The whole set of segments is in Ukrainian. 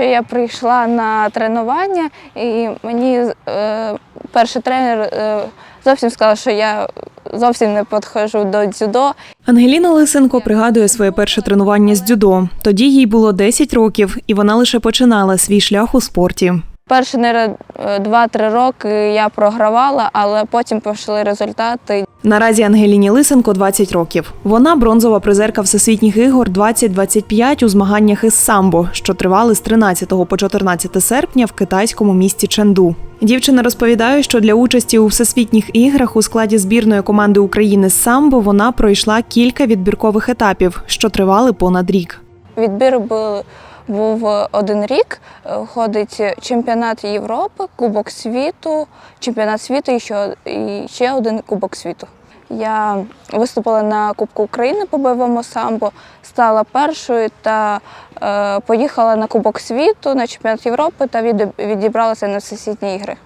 Що я прийшла на тренування, і мені е, перший тренер е, зовсім сказав, що я зовсім не підходжу до дзюдо. Ангеліна Лисенко пригадує своє перше тренування з дзюдо. Тоді їй було 10 років, і вона лише починала свій шлях у спорті. Перші наверно, е, 2-3 роки я програвала, але потім пішли результати. Наразі Ангеліні Лисенко 20 років. Вона бронзова призерка всесвітніх ігор 2025 у змаганнях із самбо, що тривали з 13 по 14 серпня в китайському місті Ченду. Дівчина розповідає, що для участі у всесвітніх іграх у складі збірної команди України з самбо вона пройшла кілька відбіркових етапів, що тривали понад рік. Відбір був, був один рік. Е, Ходить чемпіонат Європи, Кубок світу, чемпіонат світу і ще, і ще один Кубок світу. Я виступила на Кубку України по бойовому самбо, стала першою та е, поїхала на Кубок світу, на чемпіонат Європи та відібралася на всесвітні ігри.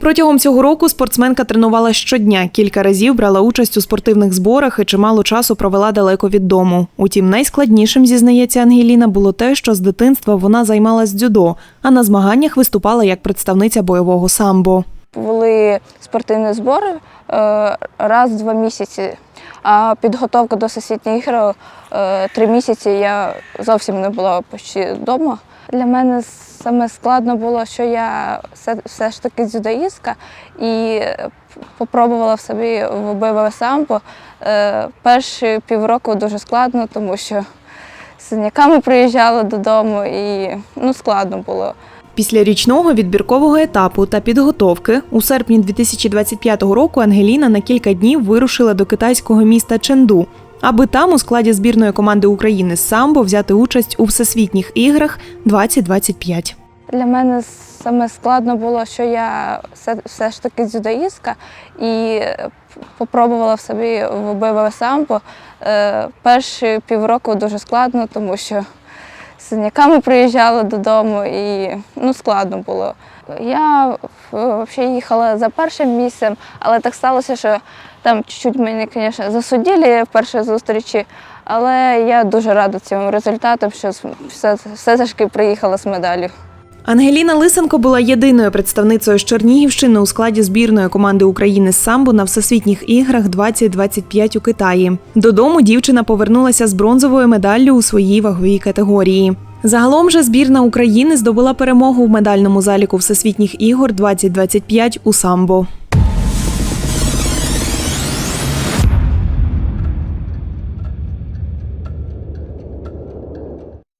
Протягом цього року спортсменка тренувала щодня, кілька разів брала участь у спортивних зборах і чимало часу провела далеко від дому. Утім, найскладнішим, зізнається Ангеліна, було те, що з дитинства вона займалась дзюдо, а на змаганнях виступала як представниця бойового самбо. Були спортивні збори е, раз в два місяці, а підготовка до всесвітніх ігор е, три місяці я зовсім не була почти вдома. Для мене саме складно було, що я все, все ж таки дзюдоїстка і попробувала в собі в бойове самбо. Е, Перші півроку дуже складно, тому що з синяками приїжджала додому і ну, складно було. Після річного відбіркового етапу та підготовки у серпні 2025 року Ангеліна на кілька днів вирушила до китайського міста Ченду, аби там у складі збірної команди України з самбо взяти участь у всесвітніх іграх 2025. Для мене саме складно було, що я все, все ж таки дзюдоїстка і попробувала в собі в бойове самбо. Е, Перші півроку дуже складно, тому що з синяками приїжджала додому і ну, складно було. Я взагалі їхала за першим місцем, але так сталося, що там чуть-чуть мене, звісно, засудили в першій зустрічі, але я дуже рада цим результатам, що все, все ж таки приїхала з медаллю. Ангеліна Лисенко була єдиною представницею з Чернігівщини у складі збірної команди України з самбо на всесвітніх іграх 2025 у Китаї. Додому дівчина повернулася з бронзовою медаллю у своїй ваговій категорії. Загалом же збірна України здобула перемогу в медальному заліку всесвітніх ігор 2025 у самбо.